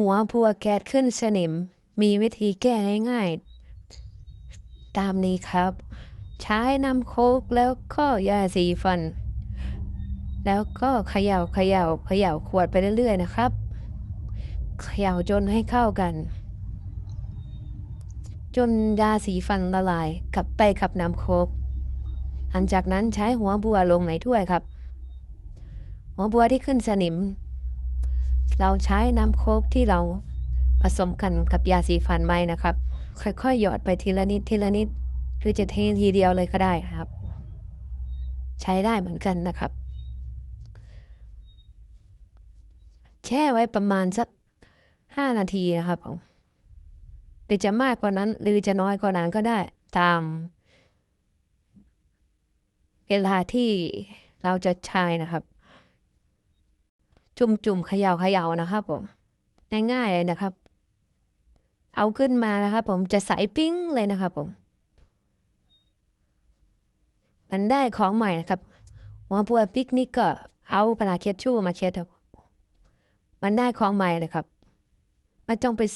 หัวพัวแก๊สขึ้นสนิม มีวิธีแก้ง่ายๆ ตามนี้ครับ ใช้น้ำโคกแล้วก็ยาสีฟัน แล้วก็เขย่าเขย่าเขย่าขวดไปเรื่อยๆนะครับ เขย่าจนให้เข้ากัน จนยาสีฟันละลายกลับไปกับน้ำโคกหลังจากนั้นใช้หัวบัวลงในถ้วยครับ หัวบัวที่ขึ้นสนิม เราใช้น้ำโคกที่เราผสมกันกับยาสีฟันไม้นะครับ ค่อยๆหยอดไปทีละนิดทีละนิด หรือจะเททีเดียวเลยก็ได้ครับ ใช้ได้เหมือนกันนะครับ แช่ไว้ประมาณสักห้านาทีนะครับผมหรือจะมากกว่านั้น หรือจะน้อยกว่านั้นก็ได้ ตาม เวลาที่เราจะใช้นะครับ จุ่มๆเขย่าเขย่านะครับผมง่ายๆเลยนะครับ เอาขึ้นมานะครับผมจะใสปิ้งเลยนะครับผมมันได้ของใหม่นะครับหัวบัวปิกนิกก็เอาปลาเค็ดชู่มาเช็ดครับมันได้ของใหม่เลยครับมันจ้องไปซื้อ